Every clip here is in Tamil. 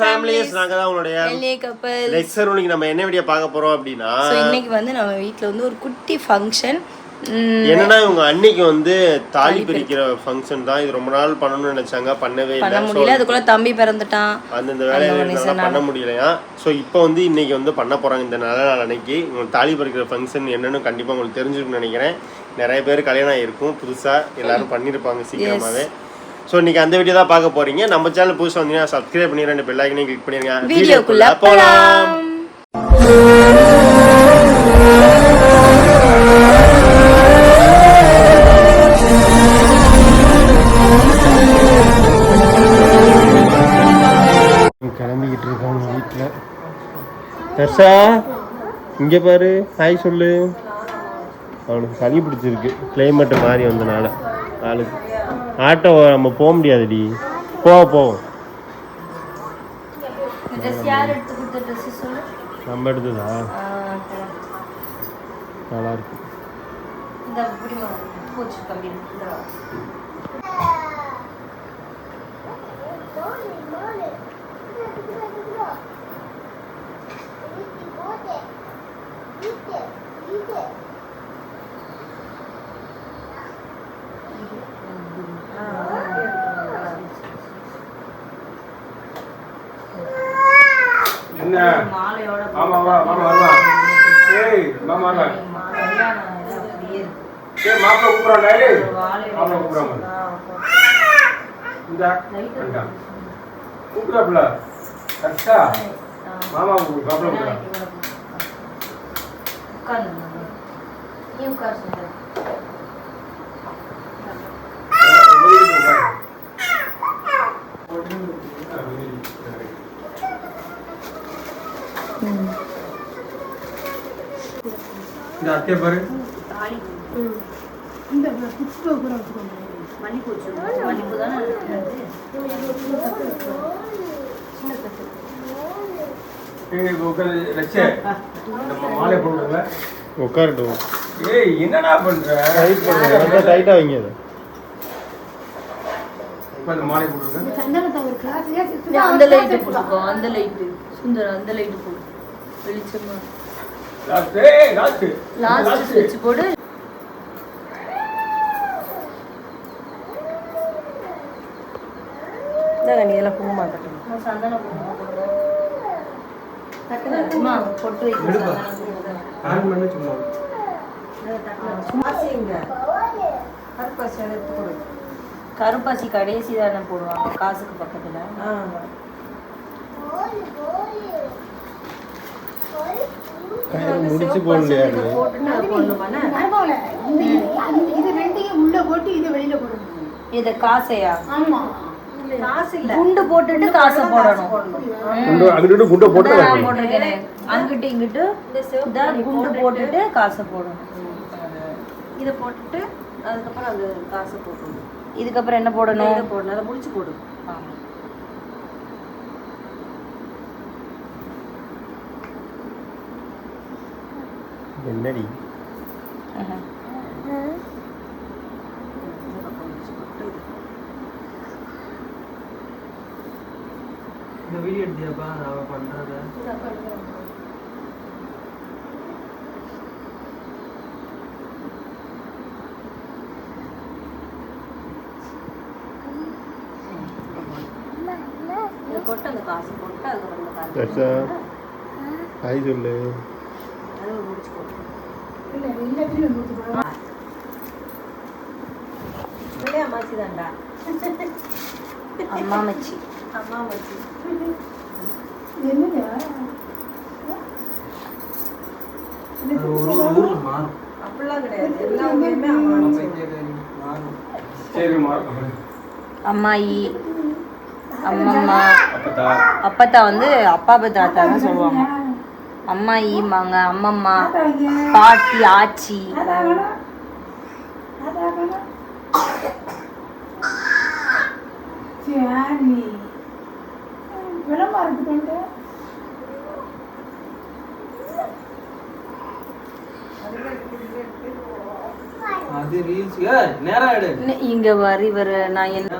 ஃபேமிலிஸ் நாங்க தான் உங்களுடைய எல்ஏ கப்பல் நெக்ஸ்ட் இன்னைக்கு நம்ம என்ன வீடியோ பார்க்க போறோம் அப்படின்னா ஸோ இன்னைக்கு வந்து நம்ம வீட்டில் வந்து ஒரு குட்டி ஃபங்க்ஷன் என்னன்னா இவங்க அன்னைக்கு வந்து தாலி பிரிக்கிற ஃபங்க்ஷன் தான். இது ரொம்ப நாள் பண்ணணும்னு நினைச்சாங்க. பண்ணவே பண்ண முடியல. அதுக்குள்ள தம்பி பிறந்துட்டான். அந்தந்த வேலையை பண்ண முடியலையா? ஸோ இப்போ வந்து இன்னைக்கு வந்து பண்ண போறாங்க இந்த நல்ல நாள் அன்னைக்கு. உங்களுக்கு தாலி பறிக்கிற ஃபங்க்ஷன் என்னன்னு கண்டிப்பா உங்களுக்கு தெரிஞ்சிருக்கும்னு நினைக்கிறேன். நிறைய பேர் கல்யாணம் இருக்கும் புதுசா எல்லாரும் பண்ணியிருப்பாங்க சீக்கிரமாவே. ஸோ இன்னைக்கு அந்த வீடியோ தான் பார்க்க போறீங்க. நம்ம சேனல் புதுசாக வந்தீங்கன்னா சப்ஸ்கிரைப் பண்ணி ரெண்டு பெல் ஐக்கனையும் கிளிக் பண்ணிருங்க. வீடியோக்குள்ள போலாம். போலாம் கிளம்பிக்கிட்டு இருக்காங்க வீட்டில் தர்ஷா இங்கே பாரு. ஹாய் சொல்லு. அவனுக்கு சளி பிடிச்சிருக்கு. கிளைமேட்டு மாறி வந்தனால ஆளுக்கு. ஆட்டோ நம்ம போக முடியாதுடி. போ சொல்லு? நம்ம எடுத்ததா? நல்லா இருக்கு இந்த பிடிமா போச்சு கம்பி இந்த என்ன? மாமா வா மாமா வா ஏய் மாமா ஏய் கூப்பிடுறாங்க இந்த கரெக்டா? மாமா கூப்பிடு மாப்பிள்ள உட்காந்து நீ சுந்தர் இந்த அத்தையை பாரு. மல்லிப்பூ தானே ஏய் இப்போ உட்காந்து லட்சே? நம்ம மாலை போடுங்க உட்காரட்டும்? ஏய் என்னடா பண்ற? டைட் பண்ணுங்க ரொம்ப டைட்டாக வைங்க உட்காந்து மாலை போடுங்க அந்த லைட்டு போட்டுக்கோ அந்த லைட்டு சுந்தர் அந்த லைட்டு போடு வெளிச்சமா. லாஸ்ட் ஏய் லாஸ்ட் லாஸ்ட் ஸ்விட்ச் போடு. நீ இதெல்லாம் குங்குமம் கட்டணும் சந்தன அம்மா, பொட்டு வைக்க எடுப்பா. சந்தன குங்குமம். ஆன் பண்ணு சும்மா. கருப்பாசி எடுத்து கொடு கருப்பாசி கடைசி தானே போடுவாங்க காசுக்கு பக்கத்துல. முடிச்சு போடலையா இதை ரெண்டையும் உள்ள போட்டு இதை வெளியில போடணும். இது காசையா? ஆமா. காசு இல்ல. குண்டு போட்டுட்டு காசை போடணும். குண்டு அங்கிட்டு குண்டை போட்டு போட்டிருக்கேனே. அங்கிட்டு இங்கிட்டு குண்டு போட்டுட்டு காசை போடணும். இதை போட்டுட்டு அதுக்கப்புறம் அது காசு போட்டுடணும் இதுக்கப்புறம் என்ன போடணும்? இதை போடணும். அதை முடிச்சு போடு. ஆமா. என்னடி? ஆஹா. இந்த வீடியோ எடுத்தியாப்பா? நான் பண்றத இதை போட்டு அந்த காசு போட்டு அதுக்கப்புறம் இந்த காசு தர்ஷா ஹாய் சொல்லு. அம்மா மச்சி அம்மா மாச்சி அப்படிலாம் கிடையாது. அம்மாயி. அம்மம்மா அப்பதா. அப்பத்தா வந்து அப்பா தாத்தான்னு சொல்லுவாங்க. அம்மாயிம்பாங்க அம்மம்மா பாட்டி ஆச்சி. அது ரீல்ஸ் நேரா எடு. இன்னும் இங்க வரி வர நான் என்ன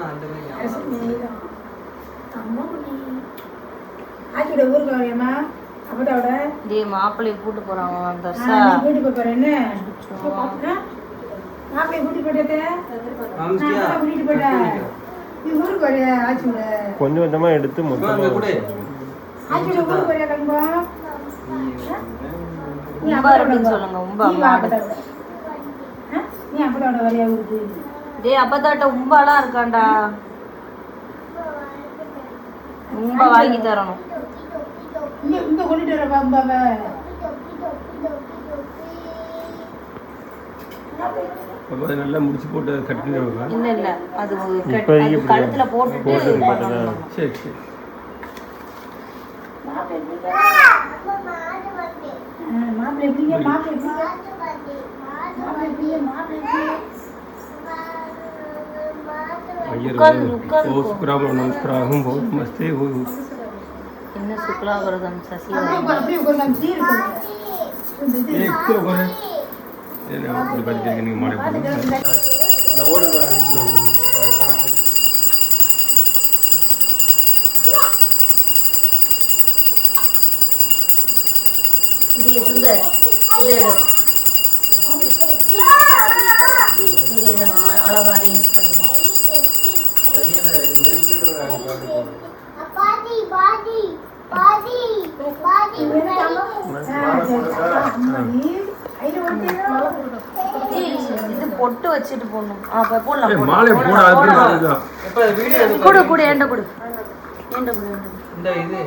ஆச்சியோட ஊருக்கு வரையம்மா அப்பதாவோட டேய் மாப்பிள்ளைய கூட்டு போறாங்க நீ கூட்டி போய் போற என்ன மாப்பிள்ளை கூட்டி போயிட்டே கூட்டிட்டு போயிட்டேன் நீ ஊருக்கு வரைய ஆச்சியோட கொஞ்சம் கொஞ்சமா எடுத்து அங்க மொத்தமா கொடு. ஆச்சியோட ஊருக்கு வரைய கண்பா? நீ இருக்குன்னு சொல்லுங்க உம்பா நீ அம்மா? நீ அப்பதாவோட வரையா ஊருக்கு? டேய் அப்பதாட்ட உம்பாலாம் இருக்காண்டா உம்பா வாங்கி தரணும். இங்க கொண்டுட்டு வர பாம்பாவ அப்போ அதை நல்லா முடிச்சு போட்டு கட் பண்ணிடுவாங்க இல்ல இல்ல. அது கழுத்துல போட்டுட்டு. சரி சரி. மாப்பிள்ளை எப்படிங்க மாப்பிள்ளை எப்படிங்க? மாப்பிள்ளை எப்படிங்க? மாப்பிள்ளை எப்படிங்க? ஐயர் உட்காரு, உட்காரு ஓ சுக்ராம நமஸ்காரம் ஓ நமஸ்தே ஓ என்ன சுக்லாவிரதம் சசி அப்படியே உட்காரு, அப்படியே உட்காரு, நான் சீர் இருக்கேன். ஏ கூட போகிறேன் அப்படி பார்த்துட்டு நீங்கள் மாலை போடுங்க இந்த ஓடு பாருங்க. அது கணக்கு. இது சுந்தர் இது எடு இது இதை நான் அழகா அரேஞ்ச் பண்ணிடுறேன் இது பொட்டு வச்சுட்டு போடணும். அப்ப போடலாம். மாலை கொடு கொடு ஏண்ட கொடு. ஏண்ட கொடு ஏண்ட கொடு. இந்த இது.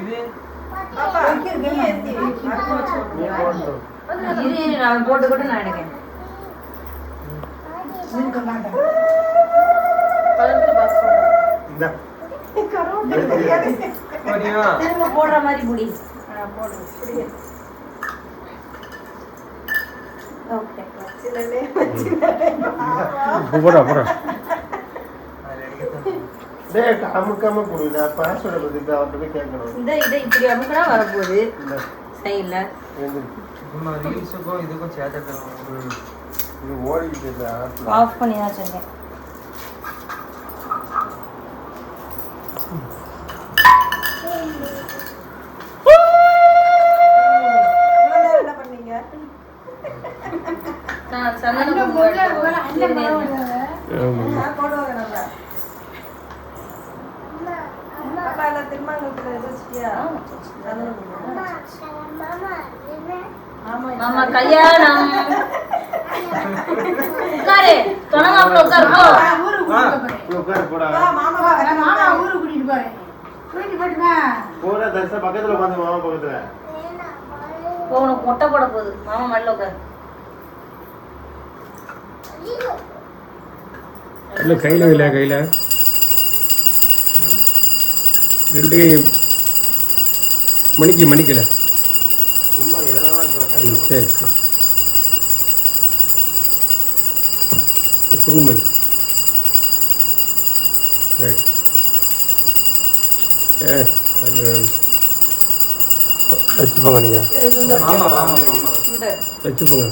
இது? இரு இரு நான் போட்டு கூட நான் எடுக்கேன் திரும்ப போடுற மாதிரி புடி ஓகே. போடா போடா. டேய், அமுக்காம கொடுங்க பாஸ்வேர்டை பத்தி அவர்கிட்ட போய் கேட்கணும். இந்த இதை இப்படி அமுக்கினா வரப்போகுது. இந்த சைடில் இதுக்கும் சேர்த்துக்கலாம் இது ஓடிக்கிட்டு ஆஃப் பண்ணி தான் மாமா கல்யாணம். உட்காரு. தொடங்காப்புல உட்காரு போ. உட்காரு போடா. மாமா மாமா ஊருக்கு கூட்டிட்டு போறேன். கூட்டிட்டு போட்டுமா? போடா தர்ஷா பக்கத்துல உட்காந்து மாமா பக்கத்துல. உனக்கு மொட்டை போட போகுது. மாமா மல்ல உட்காரு. இல்லை கையில் இல்லை கையில்? ரெண்டு கை மணிக்கு மணிக்கல. சும்மா சரி. சரி குங்குமணி ரைட் ஏ அது வச்சுப்போங்க நீங்கள் வச்சுப்போங்க.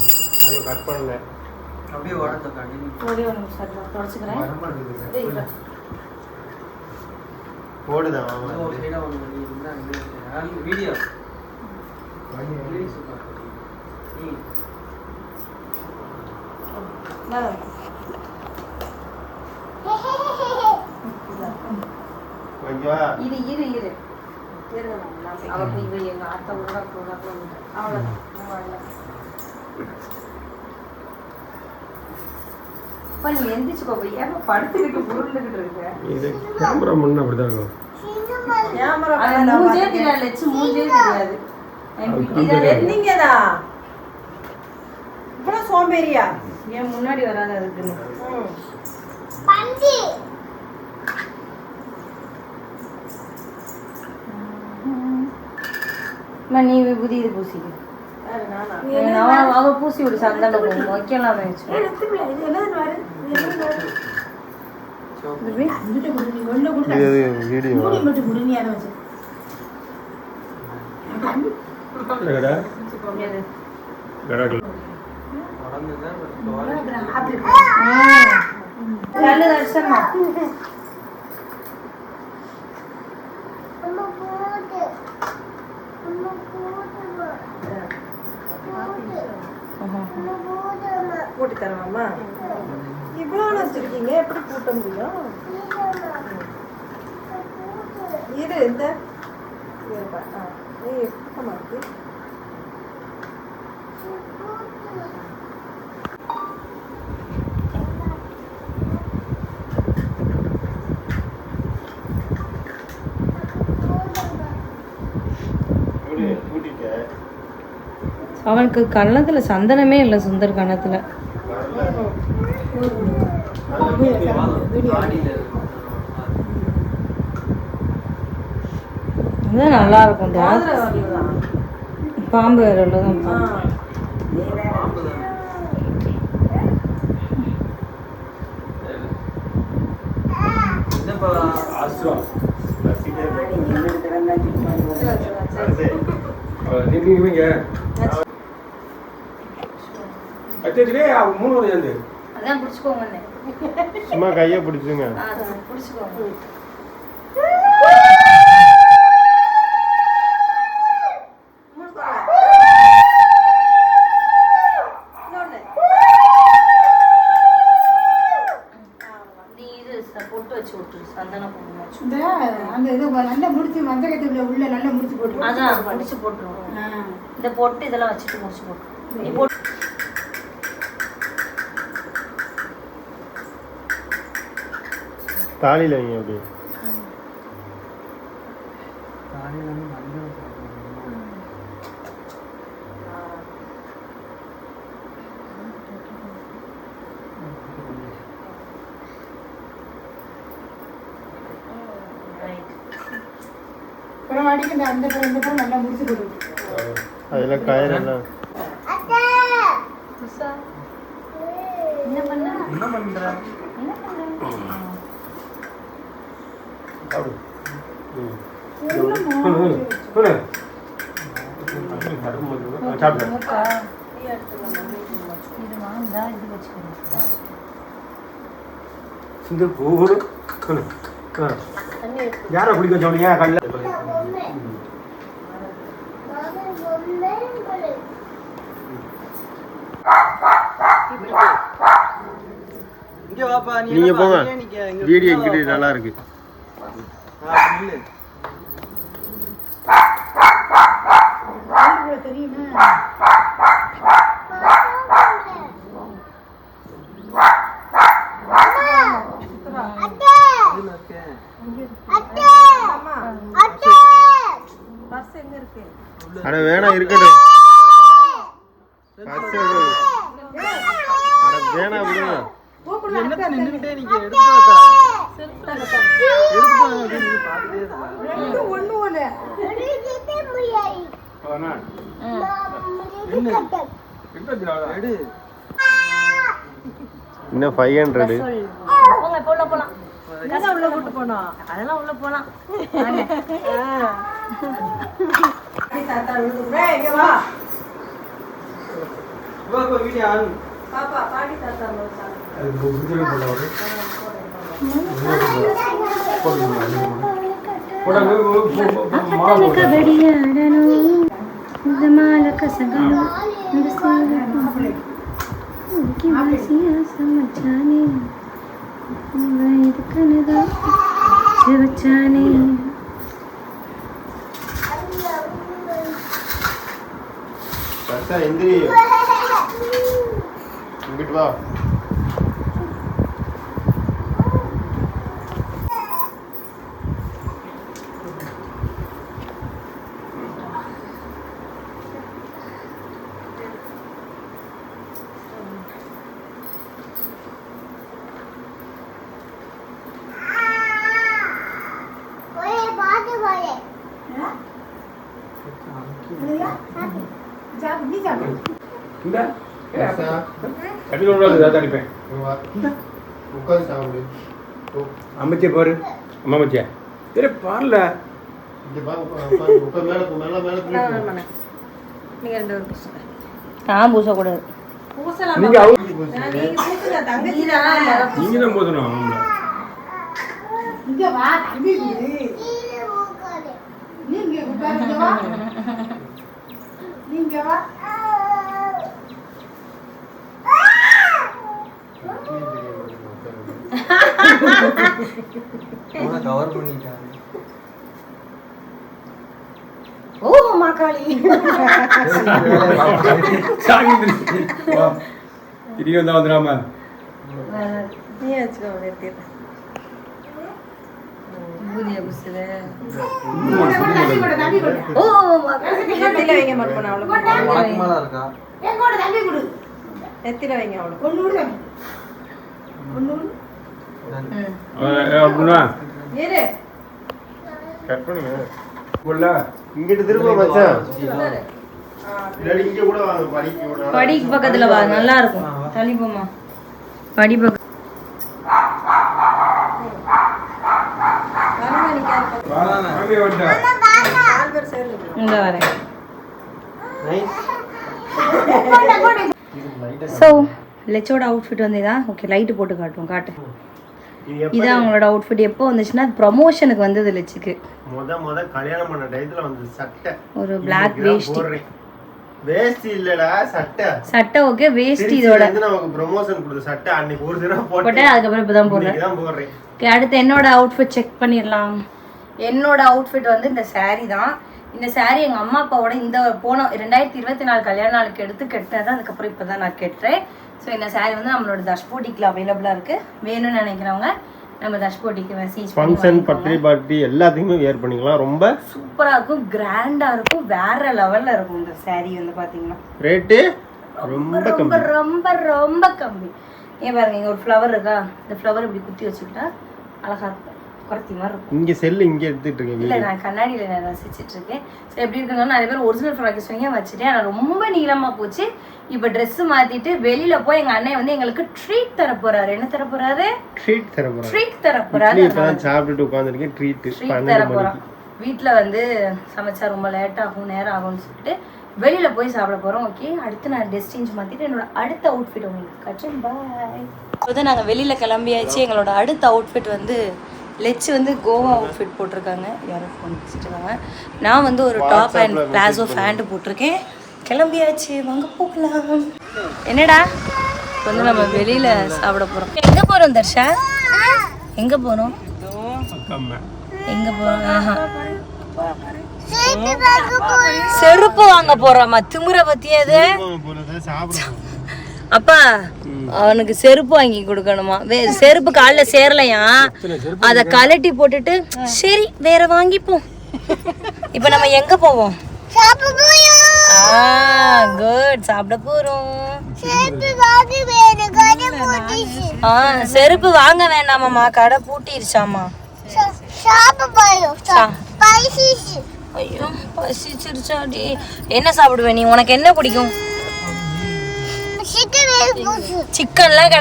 ஐயோ கட் பண்ணல. அப்படியே உடத்த காட்டி ஒரே ஒரு நிமிஷம் தொடச்சுக்கிறேன். ஓடுதான் வீடியோ. ஓகேவா இரு இரு. இரு அவ போய் இவ எங்க அத்தை கூட கூட அவ்வளோதான் இப்படிதான் தெரியாது. இருக்கு. நீங்கதா இவ்வளவு சோம்பேறியா? ஏன் முன்னாடி வராத இருக்குன்னு நீ. விபூதி இது பூசிக்க. யாரு, நானா? அவ அவ பூசி விடு சந்தன குங்குமம் வைக்கலாம் வச்சு ஏய், லட்சுமி, இது என்னது பாரு? இது என்னது பாரு? பேபி இங்கிட்ட கொடு, நீ ஒண்ணு கொடு. இது வீடியோ மூடி மட்டும் கொடு, நீ அதை வச்சு. கடா எது? கடாக்கள் உடம்புதான் but அப்புறம் ஆப்பிள். ம். கல்லு தரிசனமா போட்டு தரவாமா இவ்வளோ வச்சிருக்கீங்க எப்படி கூட்ட முடியும்? இரு இந்த இருப்பா ஆ ஏய் பக்கமா இருக்கு கூட்டிட்ட அவனுக்கு கன்னத்துல சந்தனமே இல்லை சுந்தர் கன்னத்துல. நல்லா இருக்கும் பாம்பு வேற தான் ஆ. அச்சே அவங்க மூணு வரை சேர்ந்து அதான் பிடிச்சிக்கோங்க சும்மா கையை பிடிச்சுங்க. பிடிச்சிக்கோங்க. அந்த இது நல்லா முடிச்சு மஞ்சள் கட்டில உள்ள நல்லா முடிச்சு போட்டு. அதான் முடிச்சு போட்டுருவோம். இந்த பொட்டு இதெல்லாம் வச்சுட்டு முடிச்சு போட்டு நீ போட்டு தாலியில் வைங்க அப்படி காலையில் வந்து மஞ்சள் சாப்பிடணும். ரைட் அப்புறம் அடிக்க இந்த அந்த பக்கம் இந்த பக்கம் நல்லா முடிச்சு போட்டு அதெல்லாம் கயிறெல்லாம் என்ன பண்ண என்ன பண்ற என்ன பண்ற சாப்பிடு ம். சொல்லு சாப்பிடு மூக்கா சிந்து போகணும் யாரை பிடிக்க சொன்னீங்க கல்ல நீங்க போங்க. வீடியோ இங்கிட்டு. நல்லா இருக்கு ஆ, நில்லு. தெரியுமா இதுல இருக்கேன். அம்மா பர்ஸ் எங்க இருக்கு அட வேணாம் இருக்கட்டும் பச்சை இது. அட வேணாம் விடுங்க என்னப்பா நின்னுக்கிட்டே நீங்க எடுத்து வாத்தா. எடுத்து வா அப்படின்னு நீ பார்த்துட்டே இருந்தா. ஒண்ணு ஒண்ணு நின்னு. எடு. இன்னும் ஃபைவ் ஹண்ட்ரடு போங்க போல போலாம். என்ன உள்ள கூட்டு போனோம் அதெல்லாம் உள்ள போலாம். தாத்தா விழுந்து இங்க வா. வா, இப்ப வீடியோ ஆன். பாப்பா பாடி தாத்தா விழுந்தாங்க. அது குதிரை போடுவாரு போடாங்க கபடியாடணும் இந்த மாலை ఉద్యమాలకు సగలు ఉనికి సమచాని ఎదుకనగా చెవచాని அமைச்சே பாரு. அம்மா அமைச்சே சரி பாருல நான் பூசக்கூடாது நீங்க நீங்க தானே. வா தம்பி இரு. நீ இங்க உட்காரு, இங்க வா நீங்க வா கவர் பண்ணிட்டாரு ஓ மாக்காளி. சாமி திரும்பி வந்தா வந்துடாம நீ வச்சுக்கோ நிறுத்திடுறேன் நெத்தில வைங்க அவ்வளோ அப்படின்னா கட் பண்ணுங்க. இங்கிட்டு திரும்ப மச்சான். பக்கத்துல வா. நல்லா இருக்கும் தள்ளி போமா படி பக்கம் ஸோ லெச்சோட அவுட்ஃபிட் வந்து இதான். ஓகே லைட்டு போட்டு காட்டுவோம் காட்டு. இதான் அவங்களோட அவுட்ஃபிட் எப்போ வந்துச்சுன்னா ப்ரமோஷனுக்கு வந்தது லெச்சுக்கு முத முத கல்யாணம் பண்ண டயத்துல வந்து சட்டை. ஒரு பிளாக் வேஷ்டி வேஷ்டி இல்லடா சட்டை. சட்டை ஓகே வேஷ்டி இதோட. இருந்து நமக்கு ப்ரமோஷன் கொடுத்த சட்டை அன்னைக்கு ஒரு தடவை போட்டேன். போட்டேன் அதுக்கப்புறம் இப்போ தான் போடுறேன். போடுறேன் ஓகே அடுத்து என்னோட அவுட்ஃபிட் செக் பண்ணிடலாம். என்னோட அவுட்ஃபிட் வந்து இந்த saree தான். இந்த saree எங்கள் அம்மா அப்பாவோட இந்த போன ரெண்டாயிரத்தி இருபத்தி நாலு கல்யாண நாளுக்கு எடுத்து கட்டினது அதுக்கப்புறம் இப்போ தான் நான் கட்டுறேன். ஸோ இந்த saree வந்து நம்மளோட தஷ்போட்டிக்கில் அவைலபிளாக இருக்குது வேணும்னு நினைக்கிறவங்க நம்ம தஷ்போட்டிக்கு மெசேஜ் ஃபங்க்ஷன் பர்த்டே பார்ட்டி எல்லாத்துக்குமே வேர் பண்ணிக்கலாம். ரொம்ப சூப்பராக இருக்கும் கிராண்டாக இருக்கும் வேற லெவலில் இருக்கும் இந்த saree வந்து பார்த்தீங்கன்னா ரேட்டு ரொம்ப ரொம்ப ரொம்ப ரொம்ப கம்மி. ஏன் பாருங்க இங்க ஒரு ஃப்ளவர் இருக்கா? இந்த ஃப்ளவர் இப்படி குத்தி வச்சுக்கிட்டா அழகா இருக்கும். குறத்தி மாதிரி இருக்கும். இங்க செல்லு இங்க எடுத்துட்டு இருக்கேன் இல்ல நான் கண்ணாடியில நான் ரசிச்சிட்டு இருக்கேன். ஸோ எப்படி இருக்குன்னா நிறைய பேர் ஒரிஜினல் ஃப்ராக் சொன்னீங்க வச்சுட்டேன். ஆனால் ரொம்ப நீளமா போச்சு. இப்போ Dress மாத்திட்டு வெளியில போய் எங்க அண்ணன் வந்து எங்களுக்கு ட்ரீட் தர போறாரு. என்ன தர போறாரு? ட்ரீட் தர ட்ரீட் தர போறாரு. சாப்பிட்டுட்டு உட்காந்துருக்கேன் ட்ரீட் ட்ரீட் தர மணிக்கு. வீட்ல வந்து சமைச்சா ரொம்ப லேட் ஆகும் நேரம் ஆகும்னு சொல்லிட்டு வெளியில போய் சாப்பிட போறோம். ஓகே அடுத்து நான் ட்ரெஸ் சேஞ்ச் மாத்திட்டு என்னோட அடுத்த அவுட்ஃபிட் உங்களுக்கு காட்டுறேன். பாய் இப்போ நாங்கள் வெளியில் கிளம்பியாச்சு. எங்களோட அடுத்த அவுட்ஃபிட் வந்து லெச்சு வந்து கோவா அவுட்ஃபிட் போட்டிருக்காங்க. யாரோ ஃபோன் பேசிட்டு இருக்காங்க நான் வந்து ஒரு டாப் அண்ட் பிளாசோ ஃபேண்ட்டு போட்டிருக்கேன். கிளம்பியாச்சு. வாங்க போகலாம். என்னடா? வந்து நம்ம வெளியில் சாப்பிட போகிறோம் எங்கே போகிறோம் தர்ஷா? எங்கே போகிறோம் எங்கே போகிறோம் ஆஹா. செருப்பு வாங்க போறோமா. திமுற பத்தியா இது? சாப்பிடுவோம் அப்பா அவனுக்கு செருப்பு வாங்கி கொடுக்கணுமா? வே- செருப்பு காலில் சேரலையா? அத கழட்டி போட்டுட்டு சரி வேற வாங்கிப்போம். இப்போ நம்ம எங்க போவோம்? குட் சாப்பிட போறோம். ஆ செருப்பு வாங்க வேண்டாமாம்மா கடை பூட்டிருச்சாமா சா- ஐயோ பசிச்சிருச்சாடி. என்ன சாப்பிடுவ நீ? உனக்கு என்ன பிடிக்கும்? சிக்கன்லாம்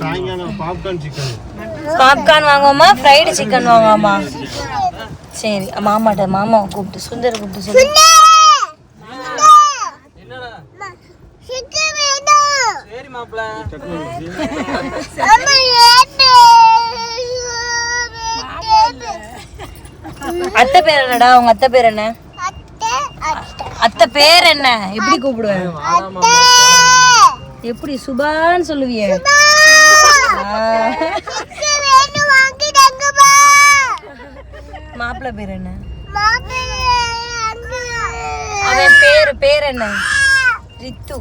சாயங்காலம் பாப்கார்ன் சிக்கன் பாப்கார்ன் வாங்குவோமா? ஃப்ரைடு சிக்கன் வாங்குவோமா? சரி மாமாட்ட மாமாவை கூப்பிட்டு சுந்தர் கூப்பிட்டு சொல்லு. சரி மாப்பிள்ள. அத்தை பேர் என்னடா? உங்க அத்தை பேர் என்ன? அத்தை பேர் என்ன? எப்படி கூப்பிடுவேன் எப்படி சுபான்னு சொல்லுவிய? மாப்பிள்ளை பேர் என்ன? அவன் பேர் பேர் என்ன? ரித்து.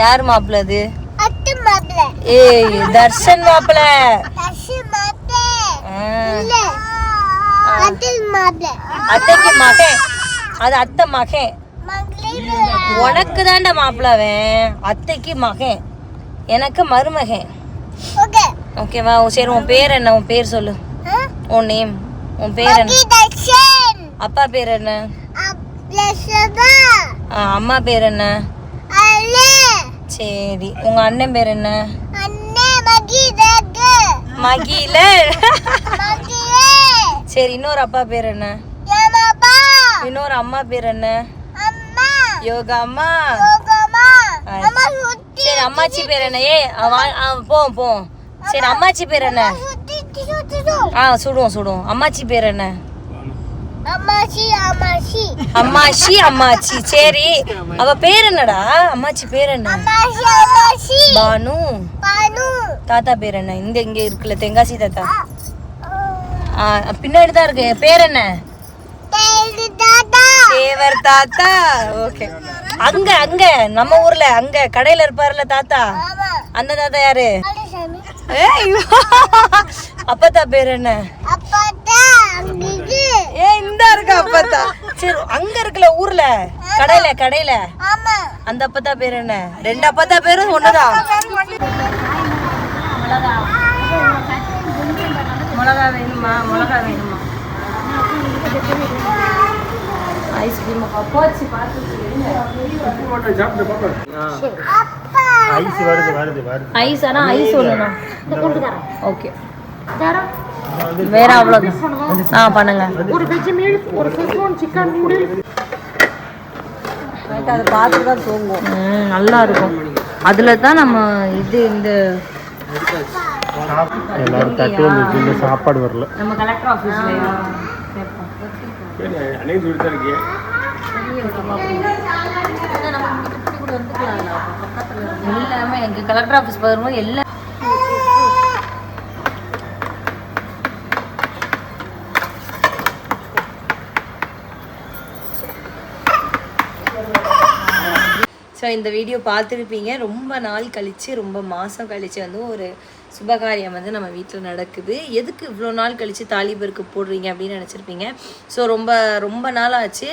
யார் மாப்பிள்ள அது? ஏய் தர்ஷன் மாப்பிள்ள. அத்தைக்கு மகன். அது அத்தை மகன். உனக்கு தான்டா மாப்பிள்ள அவன். அத்தைக்கு மகன். எனக்கு மருமகன். ஓகேவா சரி உன் பேர் என்ன? உன் பேர் சொல்லு. உன் நேம் உன் பேர் என்ன? அப்பா பேர் என்ன? அம்மா பேர் என்ன? சரி உங்க அண்ணன் பேர் என்ன? மகில சரி இன்னொரு அப்பா பேர் என்ன? இன்னொரு அம்மா பேர் என்ன? யோகா அம்மா சரி. அம்மாச்சி பேர் என்ன? ஏ போவோம் போவோம் சரி அம்மாச்சி பேர் என்ன? ஆ சுடுவோம் சுடுவோம். அம்மாச்சி பேர் என்ன? அம்மாச்சி அம்மாச்சி. சரி. அவ பேர் என்னடா? அம்மாச்சி பேர் என்ன? பானு. தாத்தா பேர் என்ன? இந்த இங்க இருக்குல்ல தெங்காசி தாத்தா. பின்னாடி தான் இருக்கு. பேர் என்ன? தேவர் தாத்தா ஓகே. அங்க அங்க நம்ம ஊர்ல அங்க கடையில இருப்பாருல தாத்தா? அந்த தாத்தா யாரு? அப்பத்தா பேர் என்ன? ஏ இந்த இருக்க அப்பத்தா. சரி அங்க இருக்குல்ல ஊர்ல? கடையில கடையில? அந்த அப்பத்தா பேர் என்ன? ரெண்டு அப்பத்தா பேரும் ஒண்ணுதான். மிளகா வேணுமா? மிளகா வேணுமா? ஐஸ்கிரீம் போச்சு பார்த்து ஐஸ் வருது வருது வருது. ஐஸ் ஆனா ஐஸ் ஒண்ணுண்ணா ஓகே வேற அவ்வளோதான் ஆ பண்ணுங்க. அதை பார்த்துட்டு தான் தூங்குவோம் ம் நல்லா இருக்கும். அதில் தான் நம்ம இது இந்த எல்லாரும் தட்டு வந்துச்சு இந்த சாப்பாடு வரல. நம்ம கலெக்டர் ஆஃபீஸில் அன்னைக்கு சொல்லி தான் இருக்கேன் எல்லாமே எங்கள் கலெக்டர் ஆஃபீஸ் வரும்போது எல்லாம் ஸோ இந்த வீடியோ பார்த்துருப்பீங்க. ரொம்ப நாள் கழித்து ரொம்ப மாதம் கழித்து வந்து ஒரு சுபகாரியம் வந்து நம்ம வீட்டில் நடக்குது. எதுக்கு இவ்வளோ நாள் கழித்து தாலிபருக்கு போடுறீங்க அப்படின்னு நினச்சிருப்பீங்க. ஸோ ரொம்ப ரொம்ப நாள் ஆச்சு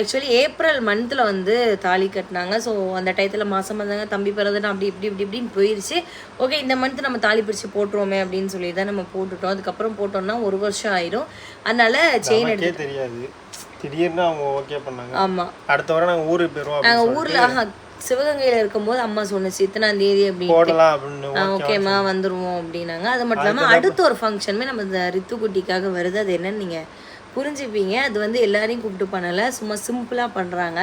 ஆக்சுவலி ஏப்ரல் மந்தில் வந்து தாலி கட்டினாங்க. ஸோ அந்த டயத்தில் மாதம் வந்தாங்க. தம்பி பிறந்தனா அப்படி இப்படி இப்படி இப்படின்னு போயிடுச்சு ஓகே இந்த மந்த் நம்ம தாலி பிரித்து போட்டுருவோமே அப்படின்னு சொல்லி தான் நம்ம போட்டுட்டோம். அதுக்கப்புறம் போட்டோம்னா ஒரு வருஷம் ஆயிரும். அதனால செயின் எடுத்து தெரியாது. திடீர்னு அவங்க ஓகே பண்ணாங்க. ஆமாம் அடுத்த வாரம் நாங்க ஊருக்கு போயிருவோம் நாங்கள் ஊரில் சிவகங்கையில் இருக்கும்போது அம்மா சொன்னுச்சு இத்தனாம் தேதி அப்படின்னு. ஓகேம்மா வந்துருவோம் அப்படின்னாங்க. அது மட்டும் இல்லாமல் அடுத்த ஒரு ஃபங்க்ஷனுமே நம்ம இந்த ரித்து குட்டிக்காக வருது. அது என்னன்னு நீங்கள் புரிஞ்சுப்பீங்க. அது வந்து எல்லாரையும் கூப்பிட்டு பண்ணலை. சும்மா சிம்பிளாக பண்ணுறாங்க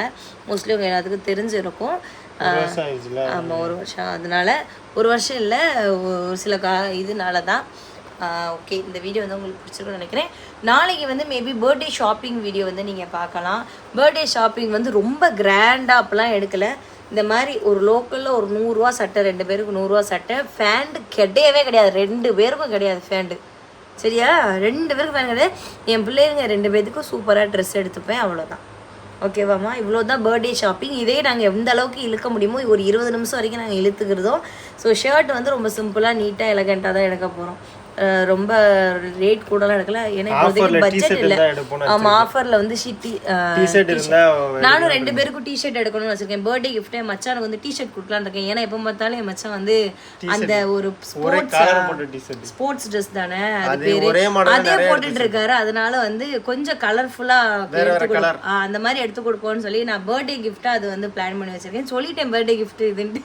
மோஸ்ட்லி உங்கள் எல்லாத்துக்கும் தெரிஞ்சிருக்கும். ஆமாம் ஒரு வருஷம் அதனால ஒரு வருஷம் இல்லை ஒரு சில கா இதனால தான். ஓகே இந்த வீடியோ வந்து உங்களுக்கு பிடிச்சிருக்கும்னு நினைக்கிறேன். நாளைக்கு வந்து மேபி பர்த்டே ஷாப்பிங் வீடியோ வந்து நீங்கள் பார்க்கலாம். பர்த்டே ஷாப்பிங் வந்து ரொம்ப கிராண்டாக அப்போலாம் எடுக்கலை. இந்த மாதிரி ஒரு லோக்கலில் ஒரு நூறுரூவா சட்டை ரெண்டு பேருக்கு நூறுரூவா சட்டை. ஃபேண்டு கிடையவே கிடையாது. ரெண்டு பேருக்கும் கிடையாது ஃபேண்டு சரியா? ரெண்டு பேருக்கும் ஃபேன் கிடையாது. என் பிள்ளைங்க ரெண்டு பேத்துக்கும் சூப்பராக ட்ரெஸ் எடுத்துப்பேன். அவ்வளோதான் ஓகேவாம்மா இவ்வளோ தான் பர்த்டே ஷாப்பிங் இதே நாங்கள் எந்த அளவுக்கு இழுக்க முடியுமோ ஒரு இருபது நிமிஷம் வரைக்கும் நாங்கள் இழுத்துக்கிறதோ ஸோ ஷர்ட் வந்து ரொம்ப சிம்பிளாக நீட்டாக எலகண்ட்டாக தான் எடுக்க போகிறோம் ரொம்ப ரேட் கூடலாம் எடுக்கல. ஏன்னா பட்ஜெட் இல்லை. ஆமாம் ஆஃபரில் வந்து இருந்தா நானும் ரெண்டு பேருக்கும் டிஷர்ட் எடுக்கணும்னு வச்சிருக்கேன் பர்த்டே கிஃப்ட் என் மச்சானுக்கு வந்து டிஷர்ட் கொடுக்கலான்னு இருக்கேன். ஏன்னா எப்போ பார்த்தாலும் என் மச்சான் வந்து அந்த ஒரு ஸ்போர்ட்ஸ் ஸ்போர்ட்ஸ் ட்ரெஸ் தானே? அது பேரு அதே போட்டுட்டு இருக்காரு அதனால வந்து கொஞ்சம் கலர்ஃபுல்லா. அந்த மாதிரி எடுத்து கொடுப்போம்னு சொல்லி நான் பர்த்டே கிஃப்டா அது வந்து பிளான் பண்ணி வச்சிருக்கேன். சொல்லிட்டேன் பர்த்டே கிஃப்ட் இதுன்ட்டு.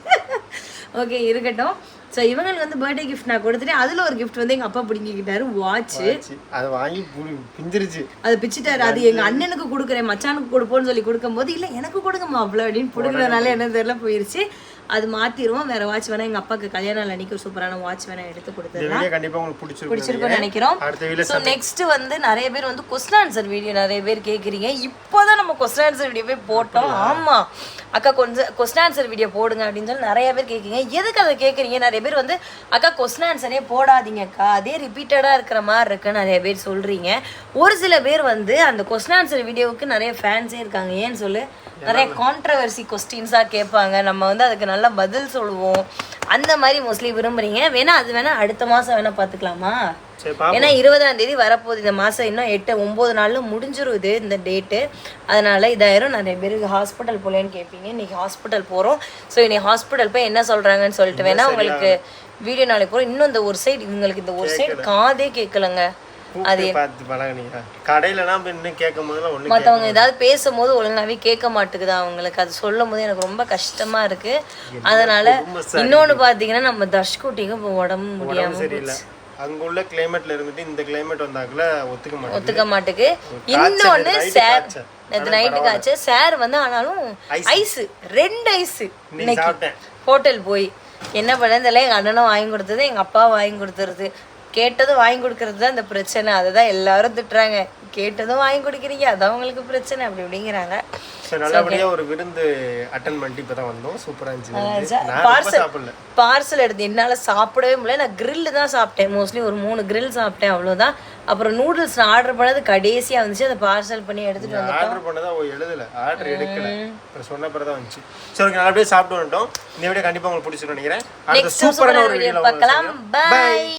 ஓகே இருக்கட்டும். ஸோ இவங்களுக்கு வந்து பர்த்டே கிஃப்ட் நான் கொடுத்துட்டேன். அதுல ஒரு கிஃப்ட் வந்து எங்க அப்பா பிடிங்கிக்கிட்டாரு வாட்ச் அதை வாங்கி பிஞ்சிருச்சு அது பிச்சிட்டாரு. அது எங்க அண்ணனுக்கு கொடுக்குறேன் மச்சானுக்கு கொடுப்போம்னு சொல்லி கொடுக்கும்போது இல்ல எனக்கு கொடுங்க மாப்பிள்ள அப்படின்னு பிடுங்குறதுனால என்ன தெரியல போயிருச்சு. அது மாத்திருவோம். வேற வாட்ச் வேணா எங்க அப்பாவுக்கு கல்யாண நாள் அன்னைக்கு ஒரு சூப்பரான வாட்ச் வேணா எடுத்து இந்த கொடுத்துடலாம் வீடியோ கண்டிப்பா உங்களுக்கு பிடிச்சிருக்கும் பிடிச்சிருக்கும்னு நினைக்கிறோம். ஸோ நெக்ஸ்ட் வந்து நிறைய பேர் வந்து கொஸ்டின் ஆன்சர் வீடியோ நிறைய பேர் கேட்குறீங்க இப்போதான் நம்ம கொஸ்டின் ஆன்சர் வீடியோவே போட்டோம். ஆமா. அக்கா கொஞ்சம் கொஸ்டின் ஆன்சர் வீடியோ போடுங்க அப்படின்னு சொல்லி நிறைய பேர் கேட்குறீங்க எதுக்கு அதை கேட்குறீங்க நிறைய பேர் வந்து அக்கா கொஸ்டின் ஆன்சரே போடாதீங்க அக்கா. அதே ரிப்பீட்டடாக இருக்கிற மாதிரி இருக்கு நிறைய பேர் சொல்றீங்க. ஒரு சில பேர் வந்து அந்த கொஸ்டின் ஆன்சர் வீடியோவுக்கு நிறைய ஃபேன்ஸே இருக்காங்க. ஏன்னு சொல்லு? நிறைய கான்ட்ரவர்சி கொஸ்டின்ஸாக கேட்பாங்க. நம்ம வந்து அதுக்கு நல்லா பதில் சொல்லுவோம். அந்த மாதிரி மோஸ்ட்லி விரும்புறீங்க. வேணா அது வேணா அடுத்த மாதம் வேணா பார்த்துக்கலாமா? சரி பா ஏன்னா இருபதாம் தேதி வரப்போகுது. இந்த மாதம் இன்னும் எட்டு ஒம்பது நாளில் முடிஞ்சிரும் இது இந்த டேட்டு அதனால இதாயிரம். நிறைய பேருக்கு ஹாஸ்பிட்டல் போலேன்னு கேட்பீங்க. இன்னைக்கு ஹாஸ்பிட்டல் போகிறோம் ஸோ இன்னைக்கு ஹாஸ்பிட்டல் போய் என்ன சொல்கிறாங்கன்னு சொல்லிட்டு வேணா உங்களுக்கு வீடியோ நாளைக்கு போகிறோம் இன்னும் இந்த ஒரு சைடு இவங்களுக்கு இந்த ஒரு சைடு காதே கேட்கலங்க. அது பார்த்து இன்னும் கேட்கும் போதெல்லாம் மற்றவங்க ஏதாவது பேசும்போது ஒழுங்காவே கேட்க மாட்டேங்குது அவங்களுக்கு. அது சொல்லும் போது எனக்கு ரொம்ப கஷ்டமா இருக்கு. அதனால இன்னொன்னு பாத்தீங்கன்னா நம்ம தர்ஷ்குட்டிக்கு இப்போ உடம்பு முடியாம சரியில்லை. அங்க உள்ள கிளைமேட்ல இருந்துட்டு இந்த கிளைமேட் வந்தாக்குல ஒத்துக்க மாட்டேங்குது. ஒத்துக்க மாட்டுக்கு. இன்னொன்னு சார். நேற்று நைட்டு காய்ச்சல். சார் வந்து ஆனாலும் ஐஸ் ரெண்டு ஐஸ் இன்னைக்கு. ஹோட்டல் போய். என்ன பண்ணதுல எங்க அண்ணனும் வாங்கி கொடுத்தது எங்க அப்பா வாங்கி கொடுத்துருது கேட்டதும் வாங்கி கொடுக்கறது தான் இந்த பிரச்சனை. அதை தான் எல்லாரும் திட்டுறாங்க. கேட்டதும் வாங்கி கொடுக்குறீங்க அதான் உங்களுக்கு பிரச்சனை அப்படி இப்படிங்கிறாங்க. ஸோ நல்லபடியா ஒரு விருந்து அட்டன் பண்ணிட்டு இப்பதான் வந்தோம். சூப்பரா இருந்துச்சு பார்சல் பார்சல் எடுத்து என்னால் சாப்பிடவே முடியல. நான் grill தான் சாப்பிட்டேன். மோஸ்ட்லி ஒரு மூணு grill சாப்பிட்டேன் அவ்வளோதான் அப்புறம் நூடுல்ஸ் நான் ஆர்டர் பண்ணது கடைசியாக வந்துச்சு. அதை பார்சல் பண்ணி எடுத்துட்டு வந்துட்டோம். ஆர்டர் பண்ணதா எழுதல. ஆர்டர் எடுக்கல. அப்புறம் சொன்ன பிறகு தான் வந்துச்சு. சரி ஓகே நல்லபடியா சாப்பிட்டு வந்துட்டோம். இந்த வீடியோ கண்டிப்பா உங்களுக்கு பிடிச்சிருக்கும் நினைக்கிறேன். அடுத்த நெக்ஸ்ட் சூப்பரான ஒரு வீடியோ பார்க்கலாம். பை